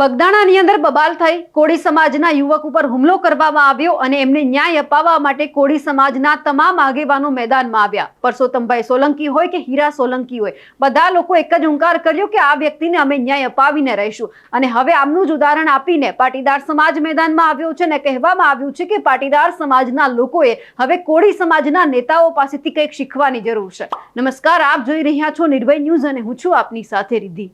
બગદાણાની અંદર બબાલ થઈ કોળી સમાજના યુવક ઉપર હુમલો કરવામાં આવ્યો અને એમને ન્યાય અપાવવા માટે કોળી સમાજના તમામ આગેવાનો મેદાનમાં આવ્યા. પરસોત્તમભાઈ સોલંકી હોય કે હીરા સોલંકી હોય, બધા લોકો એક જ હુંકાર કર્યો કે આ વ્યક્તિને અમે ન્યાય અપાવીને રહીશું. અને હવે આમનું જ ઉદાહરણ આપીને પાટીદાર સમાજ મેદાનમાં આવ્યો છે અને કહેવામાં આવ્યું છે કે પાટીદાર સમાજના લોકોએ હવે કોળી સમાજના નેતાઓ પાસેથી કંઈક શીખવાની જરૂર છે. નમસ્કાર, આપ જોઈ રહ્યા છો નિર્ભય ન્યૂઝ અને હું છું આપની સાથે રિદ્ધિ.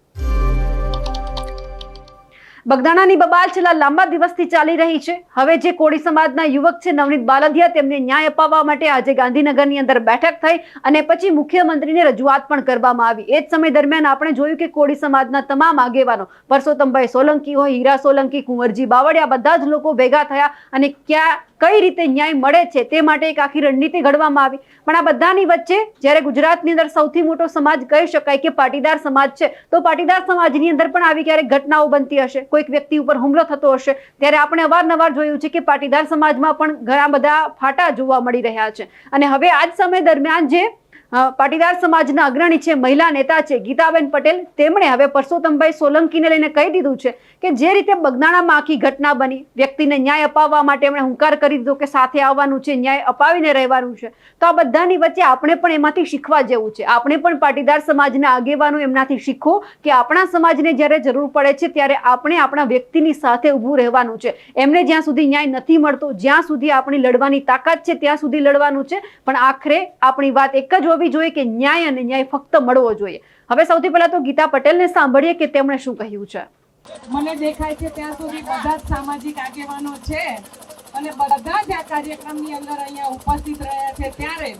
બગદાણાની બબાલ છેલ્લા લાંબા દિવસથી ચાલી રહી છે. હવે જે કોળી સમાજના યુવક છે, નવનીત બાલદિયા, તેમને ન્યાય અપાવવા માટે આજે ગાંધીનગરની અંદર બેઠક થઈ અને પછી મુખ્યમંત્રીને રજૂઆત પણ કરવામાં આવી. એ જ સમય દરમિયાન આપણે જોયું કે કોળી સમાજના તમામ આગેવાનો, પરસોત્તમભાઈ સોલંકી હોય, હીરા સોલંકી, કુંવરજી બાવળિયા, બધા જ લોકો ભેગા થયા અને ક્યાં કઈ રીતે ન્યાય મળે છે તે માટે એક આખી રણનીતિ ઘડવામાં આવી. પણ આ બધાની વચ્ચે જ્યારે ગુજરાતની અંદર સૌથી મોટો સમાજ કહી શકાય કે પાટીદાર સમાજ છે, તો પાટીદાર સમાજની અંદર પણ આવી ક્યારેક ઘટનાઓ બનતી હશે. કોઈક વ્યક્તિ ઉપર હુમલો થતો હશે. ત્યારે આપણે અવારનવાર જોયું છે કે પાટીદાર સમાજમાં પણ ઘણા બધા ફાટા જોવા મળી રહ્યા છે. અને હવે આ જ સમય દરમિયાન જે પાટીદાર સમાજના અગ્રણી છે, મહિલા નેતા છે, ગીતાબેન પટેલ. તેમણે હવે પરસોત્તમભાઈ સોલંકીને લઈને કહી દીધું છે કે જે રીતે બગદાણામાં આખી ઘટના બની, વ્યક્તિને ન્યાય અપાવવા માટે એમણે હુંકાર કરી દીધો કે સાથે આવવાનું છે, ન્યાય અપાવીને રહેવાનું છે. તો આ બધાની વચ્ચે આપણે પણ એમાંથી શીખવા જેવું છે. આપણે પણ પાટીદાર સમાજના આગેવાનો એમનાથી શીખો કે આપણા સમાજને જ્યારે જરૂર પડે છે, ત્યારે આપણે આપણા વ્યક્તિની સાથે ઊભું રહેવાનું છે. એમને જ્યાં સુધી ન્યાય નથી મળતો, જ્યાં સુધી આપણી લડવાની તાકાત છે, ત્યાં સુધી લડવાનું છે. પણ આખરે આપણી વાત એક જ હોવી જોઈએ કે ન્યાય અને ન્યાય ફક્ત મળવો જોઈએ. હવે સૌથી પહેલા તો ગીતા પટેલને સાંભળીએ કે તેમણે શું કહ્યું છે. મને દેખાય છે ત્યાં સુધી બધા સામાજિક આગેવાનો છે અને બધા જ આ કાર્યક્રમની અંદર અહીંયા ઉપસ્થિત રહ્યા છે ત્યારે.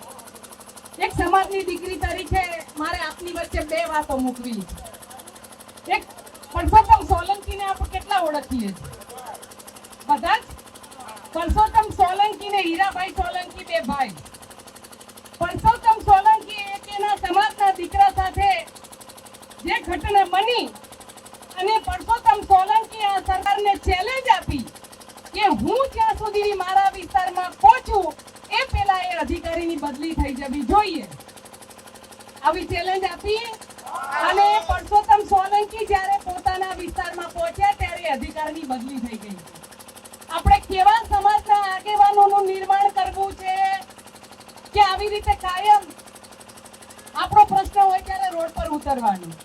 એક સમાજની દીકરી તરીકે મારે આપની વચ્ચે બે વાતો મૂકવી. એક, પરસોત્તમ સોલંકીને આપણે કેટલા ઓળખીએ છીએ? બધા જ? પરસોત્તમ સોલંકી ને હીરાભાઈ સોલંકી બે ભાઈ. પરસોત્તમ જે ઘટના બની અને પરસોત્તમ સોલંકી આ સરકારને ચેલેન્જ આપી કે હું જ્યાં સુધી મારા વિસ્તારમાં પહોંચું, એ પહેલા એ અધિકારીની બદલી થઈ જવી જોઈએ. આવી ચેલેન્જ આપી અને પરસોત્તમ સોલંકી જ્યારે પોતાના વિસ્તારમાં પહોંચ્યા ત્યારે અધિકારની બદલી થઈ ગઈ. આપણે કેવા સમાજના આગેવાનોનું નિર્માણ કરવું છે? કે આવી રીતે કાયમ આપણો પ્રશ્ન હોય ત્યારે રોડ પર ઉતરવાનું?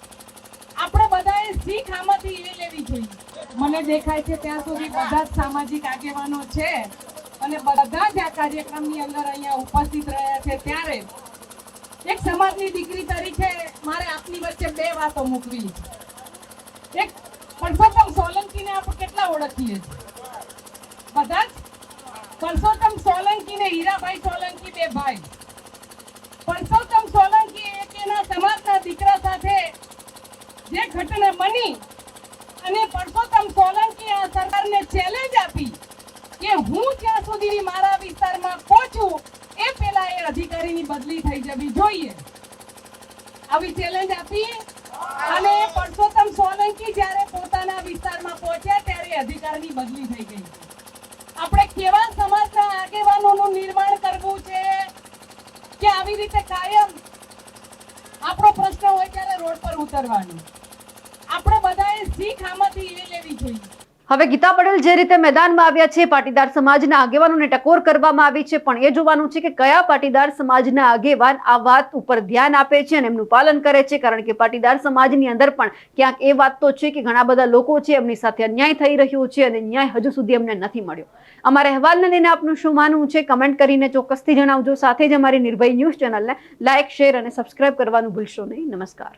આપણે બધાએ શીખ આમાંથી એ લેવી જોઈએ. મને દેખાય છે ત્યાં સુધી બધા જ સામાજિક આગેવાનો છે અને બધા જ આ કાર્યક્રમની અંદર અહીંયા ઉપસ્થિત રહ્યા છે ત્યારે. એક સમાજની દીકરી તરીકે મારે આપની વચ્ચે બે વાતો મૂકવી. એક પરસોત્તમ સોલંકીને આપણે કેટલા ઓળખીએ છીએ? બધા જ? પરસોત્તમ સોલંકી ને હીરાભાઈ સોલંકી બે ભાઈ. પરસોત્તમ સોલંકી એક એના સમાજના દીકરા સાથે જે ઘટના બની અને પરસોત્તમ સોલંકી આ સરકારને ચેલેન્જ આપી કે હું જ્યાં સુધી મારા વિસ્તારમાં પહોંચું, એ પહેલા એ અધિકારીની બદલી થઈ જવી જોઈએ. આવી ચેલેન્જ આપી અને પરસોત્તમ સોલંકી જ્યારે પોતાના વિસ્તારમાં પહોંચ્યા ત્યારે અધિકારની બદલી થઈ ગઈ. આપણે કેવા સમાજના આગેવાનોનું નિર્માણ કરવું છે? કે આવી રીતે કાયમ આપણો પ્રશ્ન હોય ત્યારે રોડ પર ઉતરવાનું? આપણે બધાએ શીખ આમાંથી લેવી જોઈએ. હવે ગીતા પટેલ જે રીતે મેદાનમાં આવ્યા છે, પાટીદાર સમાજના આગેવાનોને ટકોર કરવામાં આવી છે, પણ એ જોવાનું છે કે કયા પાટીદાર સમાજના આગેવાન આ વાત ઉપર ધ્યાન આપે છે અને એમનું પાલન કરે છે? કારણ કે પાટીદાર સમાજની અંદર પણ ક્યાંક એ વાત તો છે કે ઘણા બધા લોકો છે, એમની સાથે અન્યાય થઈ રહ્યો છે અને ન્યાય હજુ સુધી એમને નથી મળ્યો. અમારા અહેવાલને લઈને આપનું શું માનવું છે? કમેન્ટ કરીને ચોક્કસથી જણાવજો. સાથે જ અમારી નિર્ભય ન્યૂઝ ચેનલને લાઇક શેર અને સબસ્ક્રાઇબ કરવાનું ભૂલશો નહીં. નમસ્કાર.